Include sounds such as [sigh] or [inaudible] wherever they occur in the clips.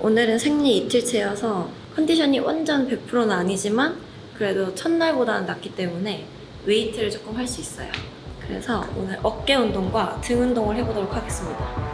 오늘은 생리 이틀째여서 컨디션이 완전 100%는 아니지만 그래도 첫날보다는 낫기 때문에 웨이트를 조금 할 수 있어요. 그래서 오늘 어깨 운동과 등 운동을 해보도록 하겠습니다.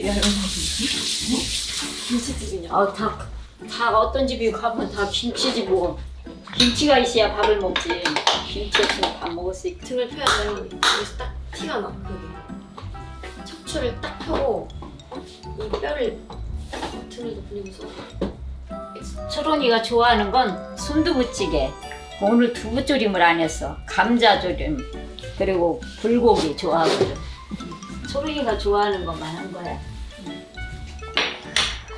김치집이야. 김치집이냐? 아, 다, 다 어떤 집이 가면 다 김치지고 김치가 있어야 밥을 먹지. 김치 없으면 밥 먹을 수 있고. 등을 펴야면 여기서 딱 티가 나. 여기. 척추를 딱 펴고 이 뼈를 등을 높이면서 초롱이가 좋아하는 건 순두부찌개. 오늘 두부조림을 안 했어. 감자조림 그리고 불고기 좋아하거 든. 초롱이가 좋아하는 것만 한 거야.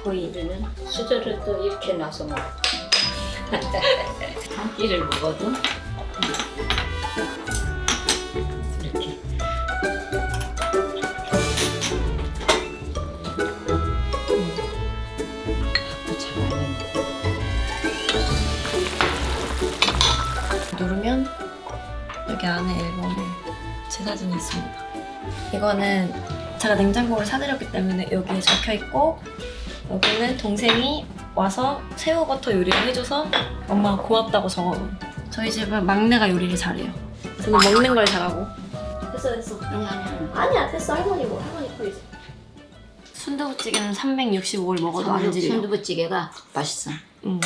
거의 우리는 수저를 또 이렇게 놔서 먹어. [laughs] 한 끼를 먹어도 이렇게. 누르면 여기 안에 앨범에 제 사진이 있습니다. 이거는 제가 냉장고를 사드렸기 때문에 여기에 적혀 있고 여기는 동생이 와서 새우버터 요리를 해줘서 엄마가 고맙다고 적어놓은 저희 집은 막내가 요리를 잘해요. 저는 먹는 걸 잘하고 됐어 됐어 아니 아니 아니야 됐어 할머니 거 이제 순두부찌개는 365일 먹어도 안 질려 순두부찌개가 맛있어. 응.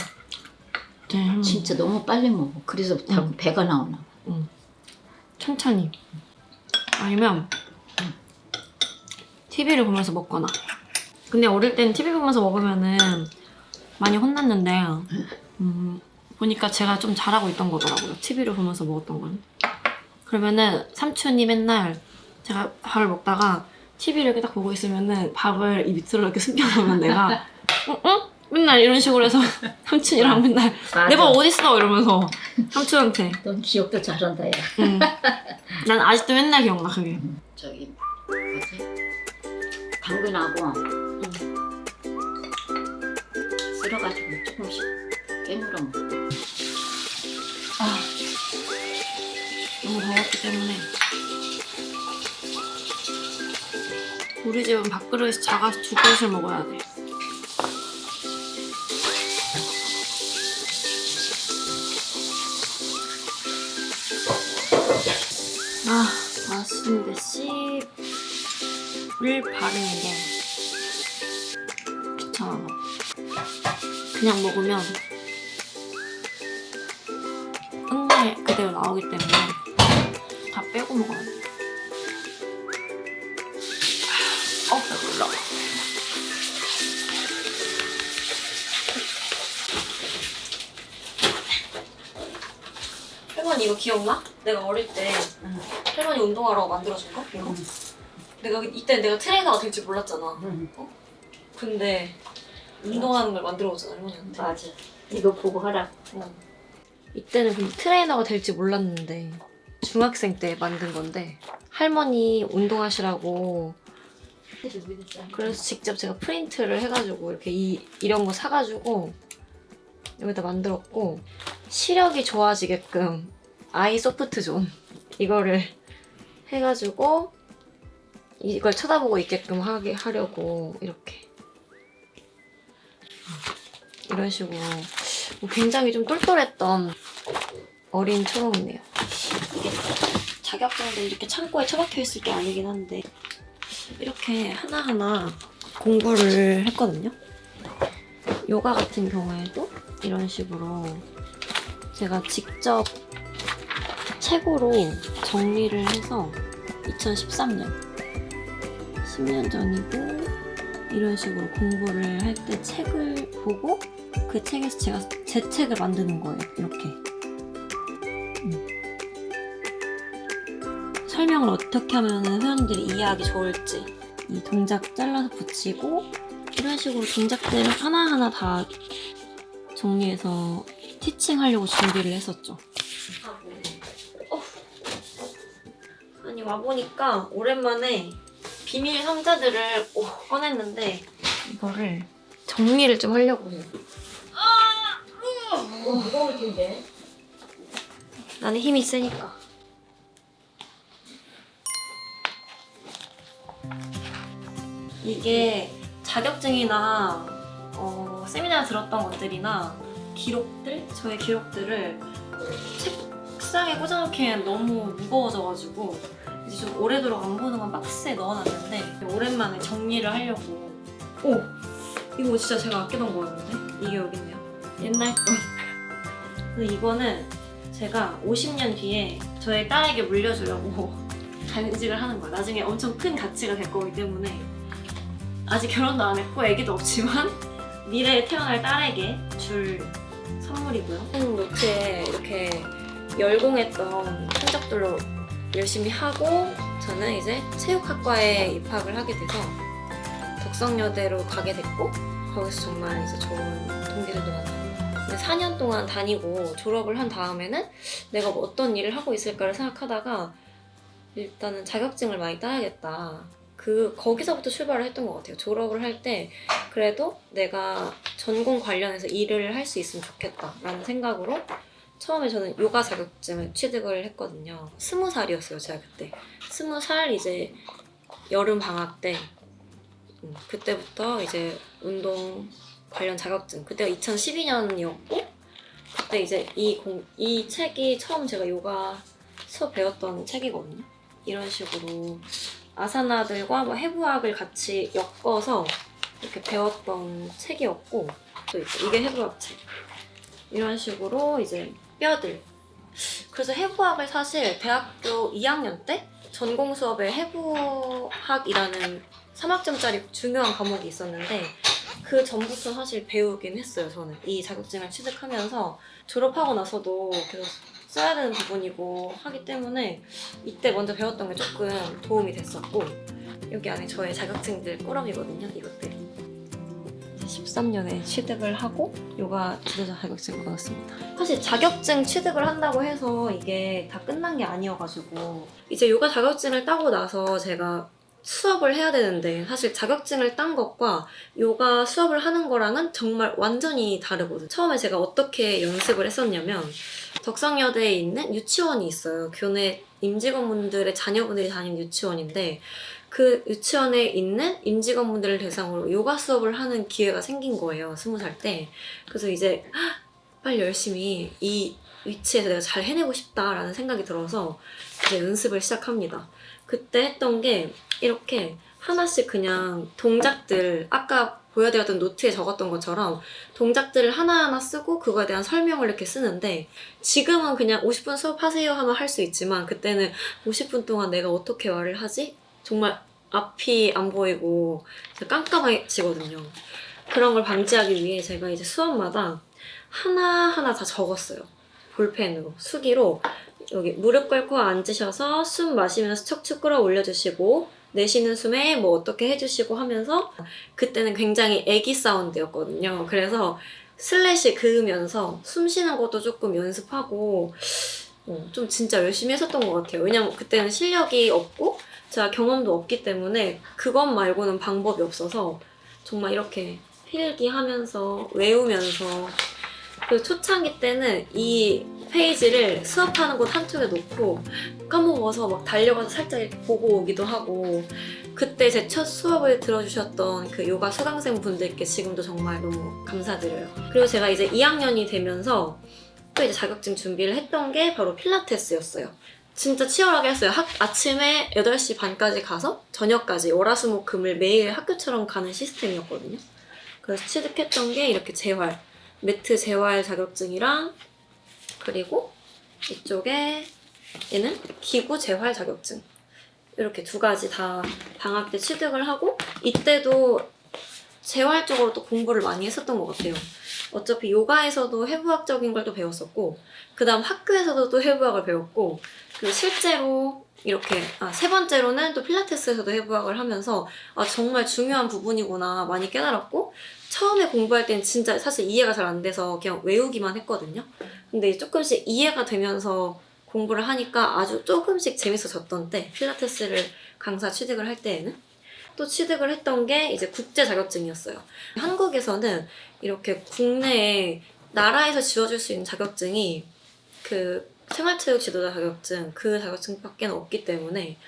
네, 할머니. 진짜 너무 빨리 먹어. 그래서 자꾸 음. 배가 나오나. 응. 천천히. 아니면 TV를 보면서 먹거나. 근데 어릴 땐 TV 보면서 먹으면은 많이 혼났는데 음, 보니까 제가 좀 잘하고 있던 거더라고요. TV를 보면서 먹었던 건. 그러면은 삼촌이 맨날 제가 밥을 먹다가 TV를 이렇게 딱 보고 있으면은 밥을 이 밑으로 이렇게 숨겨놓으면 내가 [laughs] 응? 응? 맨날 이런 식으로 해서 [laughs] 삼촌이랑 맨날 맞아. 내밥 어딨어 이러면서 삼촌한테 넌 기억도 잘한다 야. 응. 난 아직도 맨날 기억나 그게. 저기 뭐지? 당근하고 쓸어가지고 조금씩 깨물어 먹고. 아 너무 더웠기 때문에 우리 집은 밥그릇이 작아서 두 그릇을 먹어야 돼. 아 맛있는데 씨 를 바르는 게 귀찮아. 그냥 먹으면 끝내 그대로 나오기 때문에 다 빼고 먹어야 돼. 어, 배불러. 할머니 이거 기억나? 내가 어릴 때 할머니 운동하라고 만들어준 거? 이거? 내가 이때 내가 트레이너가 될 줄 몰랐잖아. 근데 운동하는 걸 만들어줬잖아 할머니한테. 맞아. 이거 보고 하라. 어. 이때는 근데 트레이너가 될지 몰랐는데 중학생 때 만든 건데 할머니 운동하시라고 그래서 직접 제가 프린트를 해가지고 이렇게 이, 이런 거 사가지고 여기다 만들었고 시력이 좋아지게끔 아이 소프트 존 이거를 해가지고 이걸 쳐다보고 있게끔 하게 하려고 이렇게 이런 식으로 뭐 굉장히 좀 똘똘했던 어린 초롱이네요. 이게 자격증도 이렇게 창고에 처박혀 있을 게 아니긴 한데 이렇게 하나하나 공부를 했거든요. 요가 같은 경우에도 이런 식으로 제가 직접 책으로 정리를 해서 2013년 10년 전이고 이런 식으로 공부를 할 때 책을 보고 그 책에서 제가 제 책을 만드는 거예요. 이렇게 음. 설명을 어떻게 하면 회원들이 이해하기 좋을지 이 동작 잘라서 붙이고 이런 식으로 동작들을 하나하나 다 정리해서 티칭 하려고 준비를 했었죠. 어. 아니 와보니까 오랜만에 비밀 상자들을 오, 꺼냈는데 이거를 정리를 좀 하려고 해요. 어, 무거울 텐데. 나는 힘이 세니까. 이게 자격증이나 어, 세미나 들었던 것들이나 기록들, 저의 기록들을 책상에 꽂아놓기엔 너무 무거워져가지고 이제 좀 오래도록 안 보는 건 박스에 넣어놨는데 오랜만에 정리를 하려고. 오! 이거 진짜 제가 아끼던 거였는데? 이게 여기 있네요. 옛날 거. [laughs] 근데 이거는 제가 50년 뒤에 저의 딸에게 물려주려고 [laughs] 간직을 하는 거야. 나중에 엄청 큰 가치가 될 거기 때문에 아직 결혼도 안 했고 애기도 없지만 [laughs] 미래에 태어날 딸에게 줄 선물이고요. 노트에 이렇게 열공했던 흔적들로 열심히 하고 저는 이제 체육학과에 입학을 하게 돼서 덕성여대로 가게 됐고 거기서 정말 이제 좋은 동기들도 만나고 근데 4년 동안 다니고 졸업을 한 다음에는 내가 뭐 어떤 일을 하고 있을까를 생각하다가 일단은 자격증을 많이 따야겠다. 그 거기서부터 출발을 했던 것 같아요. 졸업을 할 때 그래도 내가 전공 관련해서 일을 할 수 있으면 좋겠다라는 생각으로 처음에 저는 요가 자격증을 취득을 했거든요. 스무 살이었어요, 제가 그때. 스무 살 이제 여름 방학 때 음, 그때부터 이제 운동 관련 자격증 그때가 2012년이었고 그때 이제 이, 공, 이 책이 처음 제가 요가 수업 배웠던 책이거든요. 이런 식으로 아사나들과 뭐 해부학을 같이 엮어서 이렇게 배웠던 책이었고 또 이게 해부학 책 이런 식으로 이제 뼈들. 그래서 해부학을 사실 대학교 2학년 때 전공 수업에 해부학이라는 3학점짜리 중요한 과목이 있었는데 그 전부터 사실 배우긴 했어요 저는. 이 자격증을 취득하면서 졸업하고 나서도 계속 써야 되는 부분이고 하기 때문에 이때 먼저 배웠던 게 조금 도움이 됐었고 여기 안에 저의 자격증들 꾸러미거든요 이것들 이 13년에 취득을 하고 요가 지도자 자격증을 얻었습니다. 사실 자격증 취득을 한다고 해서 이게 다 끝난 게 아니어가지고 이제 요가 자격증을 따고 나서 제가 수업을 해야 되는데 사실 자격증을 딴 것과 요가 수업을 하는 거랑은 정말 완전히 다르거든요. 처음에 제가 어떻게 연습을 했었냐면 덕성여대에 있는 유치원이 있어요. 교내 임직원분들의 자녀분들이 다니는 유치원인데 그 유치원에 있는 임직원분들을 대상으로 요가 수업을 하는 기회가 생긴 거예요. 스무 살 때. 그래서 이제 헉, 빨리 열심히 이 위치에서 내가 잘 해내고 싶다라는 생각이 들어서 이제 연습을 시작합니다. 그때 했던 게 이렇게 하나씩 그냥 동작들 아까 보여드렸던 노트에 적었던 것처럼 동작들을 하나하나 쓰고 그거에 대한 설명을 이렇게 쓰는데 지금은 그냥 50분 수업하세요 하면 할 수 있지만 그때는 50분 동안 내가 어떻게 말을 하지? 정말 앞이 안 보이고 깜깜해지거든요. 그런 걸 방지하기 위해 제가 이제 수업마다 하나하나 다 적었어요. 볼펜으로, 수기로 여기 무릎 꿇고 앉으셔서 숨 마시면서 척추 끌어올려 주시고 내쉬는 숨에 뭐 어떻게 해주시고 하면서 그때는 굉장히 애기 사운드였거든요. 그래서 슬래시 그으면서 숨 쉬는 것도 조금 연습하고 어, 좀 진짜 열심히 했었던 것 같아요. 왜냐면 그때는 실력이 없고 제가 경험도 없기 때문에 그것 말고는 방법이 없어서 정말 이렇게 필기하면서 외우면서 그 초창기 때는 이 페이지를 수업하는 곳 한쪽에 놓고 까먹어서 막 달려가서 살짝 보고 오기도 하고 그때 제 첫 수업을 들어주셨던 그 요가 수강생 분들께 지금도 정말 너무 감사드려요. 그리고 제가 이제 2학년이 되면서 또 이제 자격증 준비를 했던 게 바로 필라테스였어요. 진짜 치열하게 했어요. 학, 아침에 8시 반까지 가서 저녁까지 월화수목금을 매일 학교처럼 가는 시스템이었거든요. 그래서 취득했던 게 이렇게 재활, 매트 재활 자격증이랑 그리고 이쪽에 얘는 기구 재활 자격증 이렇게 두 가지 다 방학 때 취득을 하고 이때도 재활 쪽으로 또 공부를 많이 했었던 것 같아요. 어차피 요가에서도 해부학적인 걸 또 배웠었고 그 다음 학교에서도 또 해부학을 배웠고 그리고 실제로 이렇게 아, 세 번째로는 또 필라테스에서도 해부학을 하면서 아 정말 중요한 부분이구나 많이 깨달았고 처음에 공부할 땐 진짜 사실 이해가 잘 안 돼서 그냥 외우기만 했거든요. 근데 조금씩 이해가 되면서 공부를 하니까 아주 조금씩 재밌어졌던 때 필라테스를 강사 취득을 할 때에는 또 취득을 했던 게 이제 국제 자격증이었어요. 한국에서는 이렇게 국내에 나라에서 지어줄 수 있는 자격증이 그 생활체육 지도자 자격증 그 자격증밖에 없기 때문에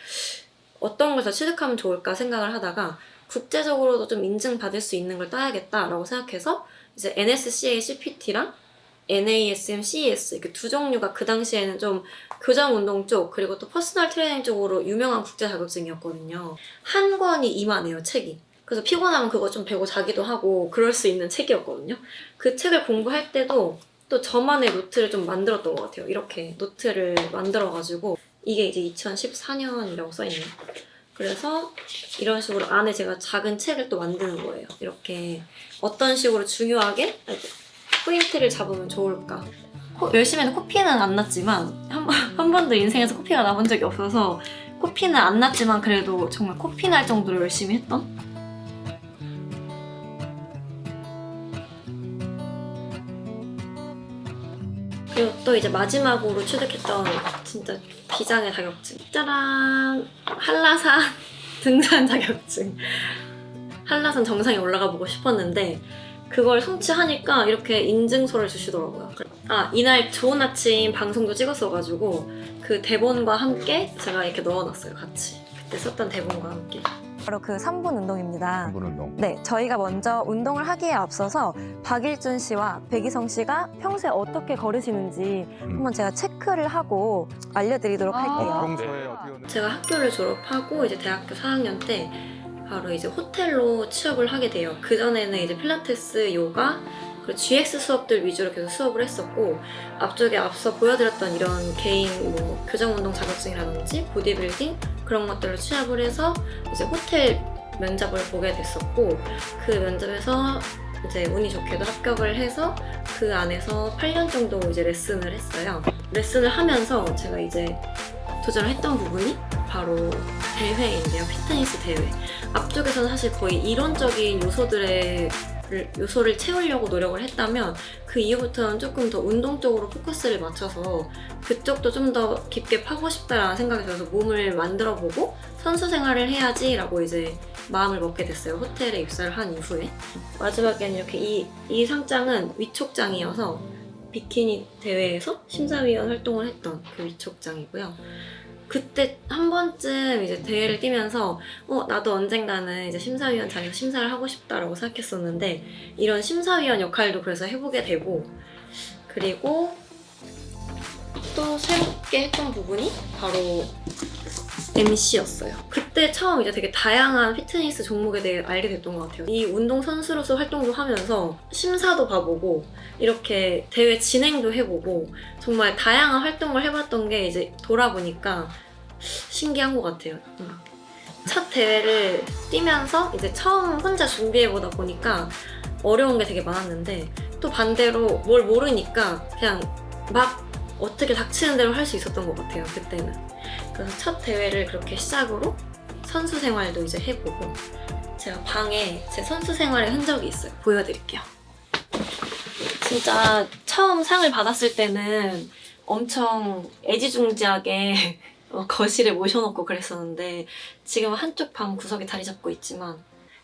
어떤 걸 더 취득하면 좋을까 생각을 하다가 국제적으로도 좀 인증받을 수 있는 걸 따야겠다라고 생각해서 이제 NSCA CPT랑 NASM CES 이렇게 두 종류가 그 당시에는 좀 교정 운동 쪽 그리고 또 퍼스널 트레이닝 쪽으로 유명한 국제 자격증이었거든요. 한 권이 이만해요 책이. 그래서 피곤하면 그거 좀 배고 자기도 하고 그럴 수 있는 책이었거든요. 그 책을 공부할 때도 또 저만의 노트를 좀 만들었던 것 같아요. 이렇게 노트를 만들어가지고 이게 이제 2014년이라고 써있네요. 그래서 이런 식으로 안에 제가 작은 책을 또 만드는 거예요. 이렇게 어떤 식으로 중요하게 포인트를 잡으면 좋을까. 코- 열심히는 코피는 안 났지만 한, 번- [laughs] 한 번도 인생에서 코피가 나본 적이 없어서 코피는 안 났지만 그래도 정말 코피 날 정도로 열심히 했던 그리고 또 이제 마지막으로 취득했던 진짜 비장의 자격증 짜란 한라산 [laughs] 등산 자격증 한라산 정상에 올라가 보고 싶었는데 그걸 성취하니까 이렇게 인증서를 주시더라고요. 아 이날 좋은 아침 방송도 찍었어가지고 그 대본과 함께 제가 이렇게 넣어놨어요 같이 그때 썼던 대본과 함께. 바로 그 3분 운동입니다. 한분 운동. 네, 저희가 먼저 운동을 하기에 앞서서 박일준 씨와 백이성 씨가 평소에 어떻게 걸으시는지 한번 제가 체크를 하고 알려드리도록 아. 할게요. 평소에 어떻게 운동? 제가 학교를 졸업하고 이제 대학교 4학년 때 바로 이제 호텔로 취업을 하게 돼요. 그 전에는 이제 필라테스, 요가, 그리고 GX 수업들 위주로 계속 수업을 했었고 앞쪽에 앞서 보여드렸던 이런 개인 뭐 교정 운동 자격증이라든지 보디빌딩 그런 것들로 취업을 해서 이제 호텔 면접을 보게 됐었고 그 면접에서 이제 운이 좋게도 합격을 해서 그 안에서 8년 정도 이제 레슨을 했어요. 레슨을 하면서 제가 이제 도전을 했던 부분이 바로 대회인데요. 피트니스 대회. 앞쪽에서는 사실 거의 이론적인 요소들의 요소를 채우려고 노력을 했다면 그 이후부터는 조금 더 운동 쪽으로 포커스를 맞춰서 그쪽도 좀 더 깊게 파고 싶다라는 생각이 들어서 몸을 만들어 보고 선수 생활을 해야지라고 이제 마음을 먹게 됐어요. 호텔에 입사를 한 이후에 마지막에는 이렇게 이, 이 상장은 위촉장이어서 비키니 대회에서 심사위원 활동을 했던 그 위촉장이고요. 그때 한 번쯤 이제 대회를 뛰면서 어 나도 언젠가는 이제 심사위원 자리에서 심사를 하고 싶다라고 생각했었는데 이런 심사위원 역할도 그래서 해보게 되고 그리고 또 새롭게 했던 부분이 바로 MC였어요. 그때 처음 이제 되게 다양한 피트니스 종목에 대해 알게 됐던 것 같아요. 이 운동 선수로서 활동도 하면서 심사도 봐보고 이렇게 대회 진행도 해보고 정말 다양한 활동을 해봤던 게 이제 돌아보니까 신기한 것 같아요. 음. 첫 대회를 뛰면서 이제 처음 혼자 준비해보다 보니까 어려운 게 되게 많았는데 또 반대로 뭘 모르니까 그냥 막 어떻게 닥치는 대로 할 수 있었던 것 같아요 그때는 그래서 첫 대회를 그렇게 시작으로 선수 생활도 이제 해보고 제가 방에 제 선수 생활의 흔적이 있어요 보여드릴게요 진짜 처음 상을 받았을 때는 엄청 애지중지하게 어, 거실에 모셔놓고 그랬었는데 지금 한쪽 방 구석에 자리 잡고 있지만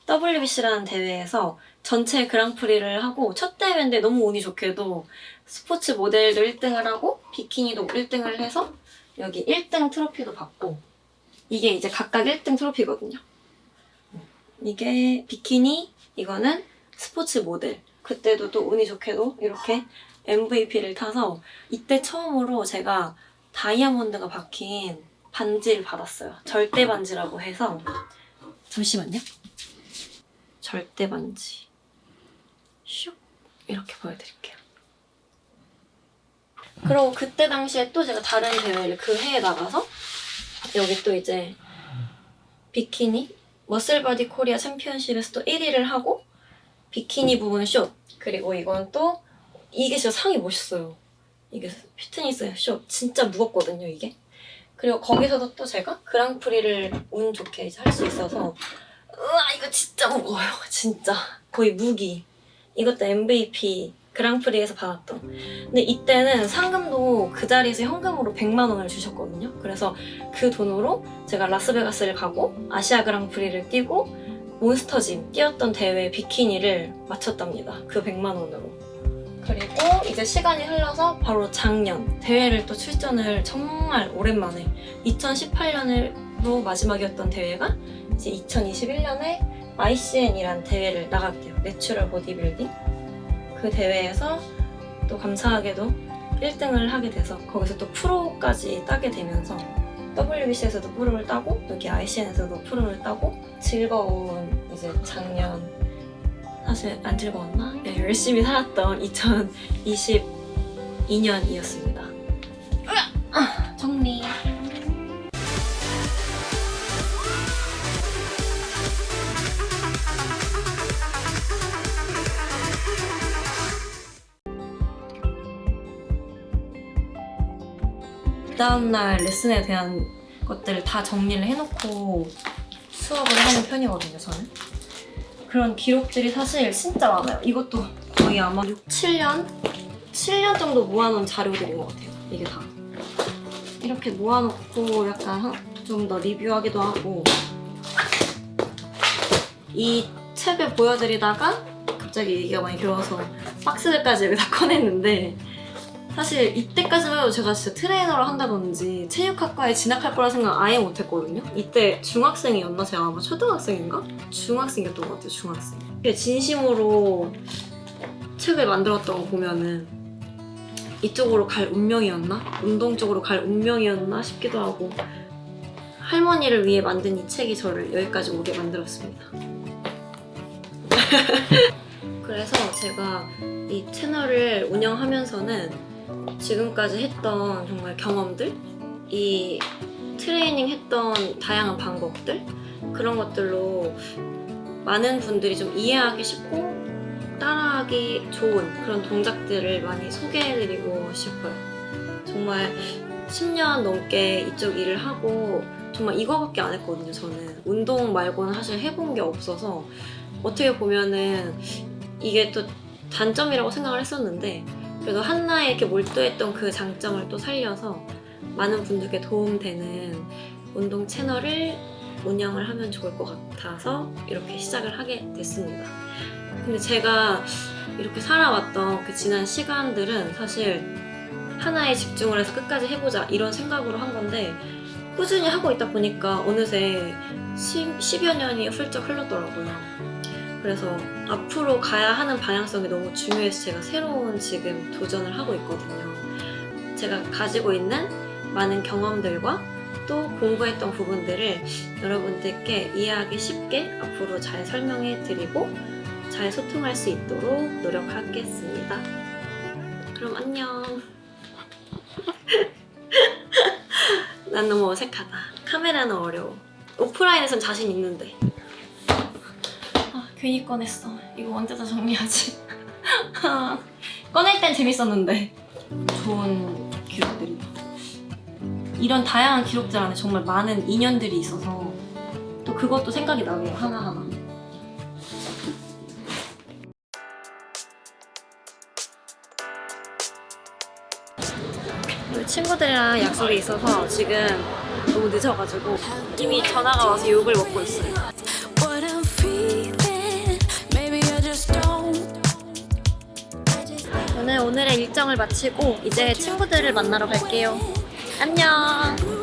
WBC라는 대회에서 전체 그랑프리를 하고 첫 대회인데 너무 운이 좋게도 스포츠 모델도 1등을 하고 비키니도 1등을 해서 여기 1등 트로피도 받고 이게 이제 각각 1등 트로피거든요. 이게 비키니, 이거는 스포츠 모델. 그때도 또 운이 좋게도 이렇게 MVP를 타서 이때 처음으로 제가 다이아몬드가 박힌 반지를 받았어요. 절대 반지라고 해서 잠시만요. 절대 반지. 슉 이렇게 보여드릴게요. 그리고 그때 당시에 또 제가 다른 대회를 그 해에 나가서 여기 또 이제 비키니 머슬바디 코리아 챔피언십에서 또 1위를 하고 비키니 부분 숏 그리고 이건 또 이게 진짜 상이 멋있어요. 이게 피트니스 숏 진짜 무겁거든요 이게. 그리고 거기서도 또 제가 그랑프리를 운 좋게 이제 할 수 있어서 우와 이거 진짜 무거워요 [laughs] 진짜. 거의 무기. 이것도 MVP 그랑프리에서 받았던. 근데 이때는 상금도 그 자리에서 현금으로 100만 원을 주셨거든요. 그래서 그 돈으로 제가 라스베가스를 가고 아시아 그랑프리를 뛰고 몬스터짐 뛰었던 대회 비키니를 마쳤답니다. 그 100만 원으로 그리고 이제 시간이 흘러서 바로 작년 대회를 또 출전을 정말 오랜만에 2018년으로 마지막이었던 대회가 이제 2021년에 ICN이란 대회를 돼요. 내추럴 보디빌딩. 그 대회에서 또 감사하게도 1등을 하게 돼서 거기서 또 프로까지 따게 되면서 WBC에서도 프로를 따고 여기 ICN에서도 프로를 따고 즐거운 이제 작년 사실 안 즐거웠나? 네, 열심히 살았던 2022년이었습니다. 아, 정리. 다음날 레슨에 대한 것들을 다 정리를 해놓고 수업을 하는 편이거든요, 저는. 그런 기록들이 사실 진짜 많아요. 이것도 거의 아마 6, 7년? 7년 정도 모아놓은 자료들인 것 같아요. 이게 다. 이렇게 모아놓고 약간 좀 더 리뷰하기도 하고 이 책을 보여드리다가 갑자기 얘기가 많이 길어서 박스들까지 여기 다 [laughs] 꺼냈는데 사실 이때까지만 해도 제가 진짜 트레이너를 한다든지 체육학과에 진학할 거라 생각 아예 못했거든요. 이때 중학생이었나? 제가 아마 초등학생인가? 중학생이었던 것 같아요, 중학생. 진심으로 책을 만들었던 거 보면은 이쪽으로 갈 운명이었나? 운동 쪽으로 갈 운명이었나 싶기도 하고 할머니를 위해 만든 이 책이 저를 여기까지 오게 만들었습니다. [laughs] 그래서 제가 이 채널을 운영하면서는 지금까지 했던 정말 경험들, 이 트레이닝 했던 다양한 방법들, 그런 것들로 많은 분들이 좀 이해하기 쉽고 따라하기 좋은 그런 동작들을 많이 소개해드리고 싶어요. 정말 10년 넘게 이쪽 일을 하고 정말 이거밖에 안 했거든요, 저는. 운동 말고는 사실 해본 게 없어서 어떻게 보면은 이게 또 단점이라고 생각을 했었는데 그래도 한나에 이렇게 몰두했던 그 장점을 또 살려서 많은 분들께 도움되는 운동 채널을 운영을 하면 좋을 것 같아서 이렇게 시작을 하게 됐습니다. 근데 제가 이렇게 살아왔던 그 지난 시간들은 사실 하나에 집중을 해서 끝까지 해보자 이런 생각으로 한 건데 꾸준히 하고 있다 보니까 어느새 10, 10여 년이 훌쩍 흘렀더라고요. 그래서 앞으로 가야 하는 방향성이 너무 중요해서 제가 새로운 지금 도전을 하고 있거든요. 제가 가지고 있는 많은 경험들과 또 공부했던 부분들을 여러분들께 이해하기 쉽게 앞으로 잘 설명해 드리고 잘 소통할 수 있도록 노력하겠습니다. 그럼 안녕. [laughs] 난 너무 어색하다. 카메라는 어려워. 오프라인에선 자신 있는데. 아, 괜히 꺼냈어. 이거 언제 다 정리하지? [laughs] 꺼낼 땐 재밌었는데. 좋은 기록들이다. 이런 다양한 기록들 안에 정말 많은 인연들이 있어서 또 그것도 생각이 나네요, 하나하나. 우리 친구들이랑 약속이 있어서 지금 너무 늦어가지고 이미 전화가 와서 욕을 먹고 있어요. 오늘의 일정을 마치고 이제 친구들을 만나러 갈게요. 안녕.